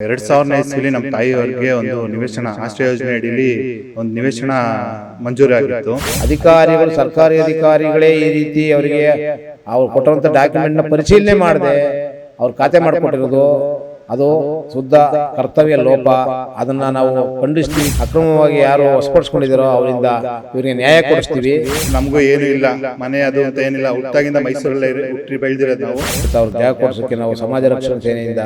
ಎರಡ್ ಸಾವಿರನೇ ಇಸ್ವಿಲಿ ನಮ್ಮ ತಾಯಿಯವರಿಗೆ ಒಂದು ನಿವೇಶನ ಆಶ್ರಯ ಯೋಜನೆ ಅಡಿಯಲ್ಲಿ ಒಂದು ನಿವೇಶನ ಮಂಜೂರಾಗಿತ್ತು. ಅಧಿಕಾರಿಗಳು ಸರ್ಕಾರಿ ಅಧಿಕಾರಿಗಳೇ ಈ ರೀತಿ ಅವರಿಗೆ ಅವ್ರು ಡಾಕ್ಯುಮೆಂಟ್ನ ಪರಿಶೀಲನೆ ಮಾಡದೆ ಅವ್ರು ಖಾತೆ ಮಾಡಿಕೊಟ್ಟಿರೋದು ಅದು ಶುದ್ಧ ಕರ್ತವ್ಯ ಲೋಪ. ಅದನ್ನ ನಾವು ಖಂಡಿಸ್ತೀವಿ. ಅಕ್ರಮವಾಗಿ ಯಾರು ವಶಪಡಿಸ್ಕೊಂಡಿದ್ದಾರೋ ಅವರಿಂದ ಇವರಿಗೆ ನ್ಯಾಯ ಕೊಡಿಸ್ತೀವಿ. ನಮಗೂ ಏನು ಇಲ್ಲ. ಮನೆ ಅದು ಅಂತ ಏನಿಲ್ಲ. ಹುಟ್ಟಾಗಿಂದ ಮೈಸೂರಲ್ಲೇ ಹುಟ್ಟಿ ಬೆಳೆದಿರೋದು ನಾವು. ಅವ್ರ ನ್ಯಾಯ ಕೊಡಿಸೋಕೆ ನಾವು ಸಮಾಜ ರಕ್ಷಣಾ ಸೇನೆಯಿಂದ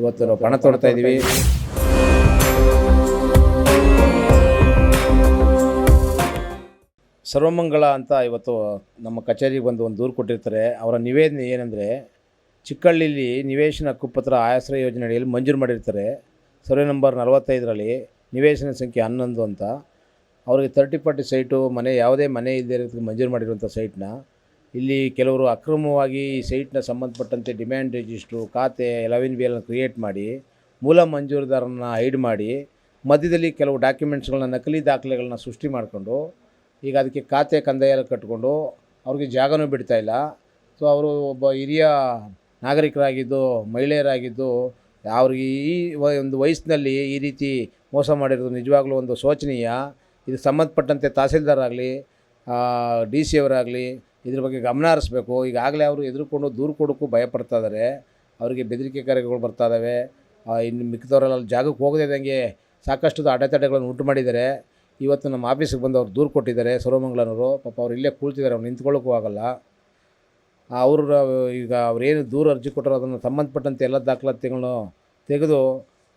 ಇವತ್ತು ನಾವು ಪಣ ತೊಡ್ತಾ ಇದ್ದೀವಿ ಸರ್ವಮಂಗಳ ಅಂತ ಇವತ್ತು ನಮ್ಮ ಕಚೇರಿಗೆ ಬಂದು ಒಂದು ದೂರು ಕೊಟ್ಟಿರ್ತಾರೆ. ಅವರ ನಿವೇದನೆ ಏನಂದರೆ ಚಿಕ್ಕಳ್ಳಿಲಿ ನಿವೇಶನ ಹಕ್ಕುಪತ್ರ ಆಶ್ರಯ ಯೋಜನೆ ಅಡಿಯಲ್ಲಿ ಮಂಜೂರು ಮಾಡಿರ್ತಾರೆ. ಸರ್ವೆ ನಂಬರ್ ನಲವತ್ತೈದರಲ್ಲಿ ನಿವೇಶನ ಸಂಖ್ಯೆ ಹನ್ನೊಂದು ಅಂತ. ಅವರಿಗೆ ತರ್ಟಿ ಫಾರ್ಟಿ ಸೈಟು, ಮನೆ, ಯಾವುದೇ ಮನೆ ಇಲ್ಲದೇ ಇರೋದಕ್ಕೆ ಮಂಜೂರು ಮಾಡಿರುವಂಥ ಸೈಟ್ನ ಇಲ್ಲಿ ಕೆಲವರು ಅಕ್ರಮವಾಗಿ ಈ ಸೈಟ್ನ ಸಂಬಂಧಪಟ್ಟಂತೆ ಡಿಮ್ಯಾಂಡ್ ರಿಜಿಸ್ಟ್ರು ಖಾತೆ ಎಲವಿನ್ ಬಿ ಕ್ರಿಯೇಟ್ ಮಾಡಿ, ಮೂಲ ಮಂಜೂರುದಾರನ ಹೈಡ್ ಮಾಡಿ, ಮಧ್ಯದಲ್ಲಿ ಕೆಲವು ಡಾಕ್ಯುಮೆಂಟ್ಸ್ಗಳನ್ನ ನಕಲಿ ದಾಖಲೆಗಳನ್ನ ಸೃಷ್ಟಿ ಮಾಡಿಕೊಂಡು, ಈಗ ಅದಕ್ಕೆ ಖಾತೆ ಕಂದಾಯ ಕಟ್ಕೊಂಡು ಅವ್ರಿಗೆ ಜಾಗನೂ ಬಿಡ್ತಾಯಿಲ್ಲ ಸೊ ಅವರು ಒಬ್ಬ ಹಿರಿಯ ನಾಗರಿಕರಾಗಿದ್ದು, ಮಹಿಳೆಯರಾಗಿದ್ದು, ಅವ್ರಿಗೆ ಈ ಒಂದು ವಯಸ್ಸಿನಲ್ಲಿ ಈ ರೀತಿ ಮೋಸ ಮಾಡಿರೋದು ನಿಜವಾಗ್ಲೂ ಒಂದು ಶೋಚನೀಯ. ಇದಕ್ಕೆ ಸಂಬಂಧಪಟ್ಟಂತೆ ತಹಸೀಲ್ದಾರ್ ಆಗಲಿ ಡಿ ಸಿ ಅವರಾಗಲಿ ಇದ್ರ ಬಗ್ಗೆ ಗಮನ ಹರಿಸ್ಬೇಕು. ಈಗಾಗಲೇ ಅವರು ಎದುರುಕೊಂಡು ದೂರು ಕೊಡೋಕ್ಕೂ ಭಯಪಡ್ತಾ ಇದ್ದಾರೆ ಅವರಿಗೆ ಬೆದರಿಕೆ ಕರೆಗಳು ಬರ್ತಾ ಇದ್ದಾವೆ ಇನ್ನು ಮಿಕ್ಕಿದವರೆಲ್ಲ ಜಾಗಕ್ಕೆ ಹೋಗದೇ ಸಾಕಷ್ಟು ಅಡೆತಡೆಗಳನ್ನು ಉಂಟು ಮಾಡಿದ್ದಾರೆ. ಇವತ್ತು ನಮ್ಮ ಆಫೀಸಿಗೆ ಬಂದು ಅವ್ರು ದೂರು ಕೊಟ್ಟಿದ್ದಾರೆ ಸರ್ವಮಂಗ್ಲನವರು ಪಾಪ ಅವ್ರು ಇಲ್ಲೇ ಕೂಳ್ತಿದ್ದಾರೆ ಅವ್ರು ನಿಂತ್ಕೊಳ್ಳೋಕ್ಕೂ ಆಗಲ್ಲ. ಅವರು ಈಗ ಅವ್ರೇನು ದೂರ ಅರ್ಜಿ ಕೊಟ್ಟರು ಅದನ್ನು ಸಂಬಂಧಪಟ್ಟಂತೆ ಎಲ್ಲ ದಾಖಲಾತಿಗಳನ್ನು ತೆಗೆದು,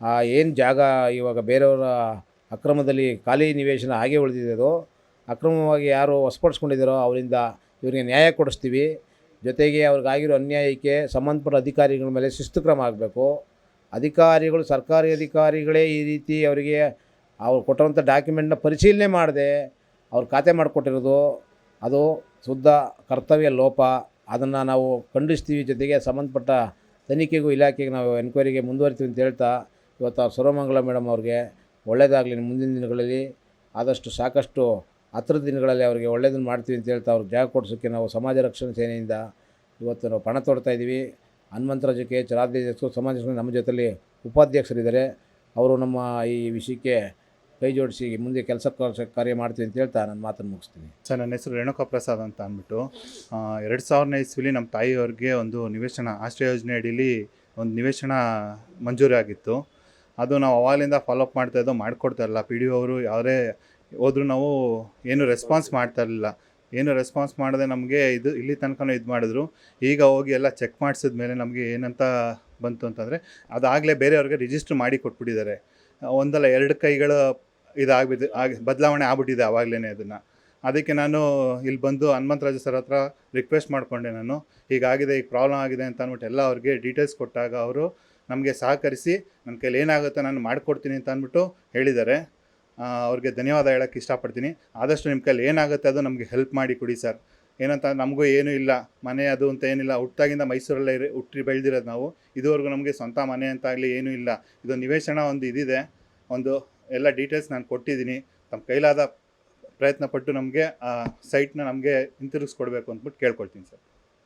ಆ, ಏನು ಜಾಗ ಇವಾಗ ಬೇರೆಯವರ ಅಕ್ರಮದಲ್ಲಿ ಖಾಲಿ ನಿವೇಶನ ಹಾಗೆ ಉಳಿದಿದೆ ಅದು, ಅಕ್ರಮವಾಗಿ ಯಾರು ಹೊಸಪಡಿಸ್ಕೊಂಡಿದ್ದಾರೋ ಅವರಿಂದ ಇವರಿಗೆ ನ್ಯಾಯ ಕೊಡಿಸ್ತೀವಿ. ಜೊತೆಗೆ ಅವ್ರಿಗಾಗಿರೋ ಅನ್ಯಾಯಕ್ಕೆ ಸಂಬಂಧಪಟ್ಟ ಅಧಿಕಾರಿಗಳ ಮೇಲೆ ಶಿಸ್ತು ಕ್ರಮ ಆಗಬೇಕು. ಅಧಿಕಾರಿಗಳು, ಸರ್ಕಾರಿ ಅಧಿಕಾರಿಗಳೇ ಈ ರೀತಿ ಅವರಿಗೆ ಅವ್ರು ಕೊಟ್ಟಿರುವಂಥ ಡಾಕ್ಯುಮೆಂಟ್ನ ಪರಿಶೀಲನೆ ಮಾಡದೆ ಅವ್ರು ಖಾತೆ ಮಾಡಿಕೊಟ್ಟಿರೋದು, ಅದು ಶುದ್ಧ ಕರ್ತವ್ಯ ಲೋಪ. ಅದನ್ನು ನಾವು ಖಂಡಿಸ್ತೀವಿ. ಜೊತೆಗೆ ಸಂಬಂಧಪಟ್ಟ ತನಿಖೆಗೂ ಇಲಾಖೆಗೆ ನಾವು ಎನ್ಕ್ವೈರಿಗೆ ಮುಂದುವರಿತೀವಿ ಅಂತ ಹೇಳ್ತಾ, ಇವತ್ತು ಸರ್ವಮಂಗಲ ಮೇಡಮ್ ಅವ್ರಿಗೆ ಒಳ್ಳೆಯದಾಗಲಿ ಮುಂದಿನ ದಿನಗಳಲ್ಲಿ. ಆದಷ್ಟು ಸಾಕಷ್ಟು ಹತ್ತಿರದ ದಿನಗಳಲ್ಲಿ ಅವರಿಗೆ ಒಳ್ಳೆಯದನ್ನು ಮಾಡ್ತೀವಿ ಅಂತ ಹೇಳ್ತಾ ಅವ್ರಿಗೆ ಜಾಗ ಕೊಡಿಸೋಕ್ಕೆ ನಾವು ಸಮಾಜ ರಕ್ಷಣಾ ಸೇನೆಯಿಂದ ಇವತ್ತು ನಾವು ಪಣ ತೊಡ್ತಾ ಇದ್ದೀವಿ. ಹನುಮಂತರಾಜಕ್ಕೆ ರಾಜ್ಯಾಧ್ಯಕ್ಷರು ಸಮಾಜ ರಕ್ಷಣೆ ನಮ್ಮ ಜೊತೆಯಲ್ಲಿ ಉಪಾಧ್ಯಕ್ಷರಿದ್ದಾರೆ. ಅವರು ನಮ್ಮ ಈ ವಿಷಯಕ್ಕೆ ಕೈ ಜೋಡಿಸಿ ಮುಂದೆ ಕೆಲಸ ಕಾರ್ಯ ಮಾಡ್ತೀವಿ ಅಂತ ಹೇಳ್ತಾ ನಾನು ಮಾತನ್ನು ಮುಗಿಸ್ತೀನಿ. ಸರ್, ನನ್ನ ಹೆಸರು ರೇಣುಕಾ ಪ್ರಸಾದ್ ಅಂತ ಅಂದ್ಬಿಟ್ಟು ಎರಡು ಸಾವಿರನೇ ಇಸ್ವಿಲಿ ನಮ್ಮ ತಾಯಿಯವ್ರಿಗೆ ಒಂದು ನಿವೇಶನ, ಆಶ್ರಯ ಯೋಜನೆ ಅಡಿಯಲ್ಲಿ ಒಂದು ನಿವೇಶನ ಮಂಜೂರಾಗಿತ್ತು. ಅದು ನಾವು ಅವಾಗಲಿಂದ ಫಾಲೋಅಪ್ ಮಾಡ್ತಾ ಇದ್ದೋ ಮಾಡಿಕೊಡ್ತಾ ಇಲ್ಲ ಪಿ ಡಿ ಅವರು ಯಾವುದೇ ಹೋದ್ರೂ ನಾವು ಏನು ರೆಸ್ಪಾನ್ಸ್ ಮಾಡ್ತಾ ಇರಲಿಲ್ಲ. ಏನು ರೆಸ್ಪಾನ್ಸ್ ಮಾಡದೆ ನಮಗೆ ಇದು ಇಲ್ಲಿ ತನಕನೂ ಇದು ಮಾಡಿದ್ರು. ಈಗ ಹೋಗಿ ಎಲ್ಲ ಚೆಕ್ ಮಾಡಿಸಿದ ಮೇಲೆ ನಮಗೆ ಏನಂತ ಬಂತು ಅಂತಂದರೆ ಅದಾಗಲೇ ಬೇರೆಯವ್ರಿಗೆ ರಿಜಿಸ್ಟ್ರ್ ಮಾಡಿ ಕೊಟ್ಬಿಟ್ಟಿದ್ದಾರೆ. ಒಂದಲ್ಲ ಎರಡು ಕೈಗಳು ಇದಾಗ್ಬಿದ್ದು ಆಗಿ, ಬದಲಾವಣೆ ಆಗ್ಬಿಟ್ಟಿದೆ ಆವಾಗಲೇ ಅದನ್ನು. ಅದಕ್ಕೆ ನಾನು ಇಲ್ಲಿ ಬಂದು ಹನುಮಂತರಾಜು ಸರ್ ಹತ್ರ ರಿಕ್ವೆಸ್ಟ್ ಮಾಡಿಕೊಂಡೆ ನಾನು. ಹೀಗಾಗಿದೆ ಈಗ ಪ್ರಾಬ್ಲಮ್ ಆಗಿದೆ ಅಂತ ಅಂದ್ಬಿಟ್ಟು ಎಲ್ಲ ಅವ್ರಿಗೆ ಡೀಟೇಲ್ಸ್ ಕೊಟ್ಟಾಗ ಅವರು ನಮಗೆ ಸಹಕರಿಸಿ ನನ್ನ ಕೈಲಿ ಏನಾಗುತ್ತೆ ನಾನು ಮಾಡಿಕೊಡ್ತೀನಿ ಅಂತ ಅಂದ್ಬಿಟ್ಟು ಹೇಳಿದ್ದಾರೆ. ಅವ್ರಿಗೆ ಧನ್ಯವಾದ ಹೇಳೋಕ್ಕೆ ಇಷ್ಟಪಡ್ತೀನಿ. ಆದಷ್ಟು ನಿಮ್ಮ ಕೈಲಿ ಏನಾಗುತ್ತೆ ಅದು ನಮಗೆ ಹೆಲ್ಪ್ ಮಾಡಿ ಕೊಡಿ ಸರ್ ಏನಂತ ನಮಗೂ ಏನೂ ಇಲ್ಲ. ಮನೆ ಅದು ಅಂತ ಏನಿಲ್ಲ. ಹುಟ್ಟಾಗಿಂದ ಮೈಸೂರಲ್ಲೇ ಇರಿ ಹುಟ್ಟಿ ಬೆಳೆದಿರೋದು ನಾವು. ಇದುವರೆಗೂ ನಮಗೆ ಸ್ವಂತ ಮನೆ ಅಂತ ಆಗಲಿ ಏನೂ ಇಲ್ಲ. ಇದು ನಿವೇಶನ ಒಂದು ಇದಿದೆ. ಒಂದು ಎಲ್ಲ ಡೀಟೇಲ್ಸ್ ನಾನು ಕೊಟ್ಟಿದ್ದೀನಿ. ತಮ್ಮ ಕೈಲಾದ ಪ್ರಯತ್ನ ಪಟ್ಟು ನಮಗೆ ಆ ಸೈಟ್ನ ನಮಗೆ ಹಿಂತಿರುಗಿಸ್ಕೊಡ್ಬೇಕು ಅಂದ್ಬಿಟ್ಟು ಕೇಳ್ಕೊಳ್ತೀನಿ ಸರ್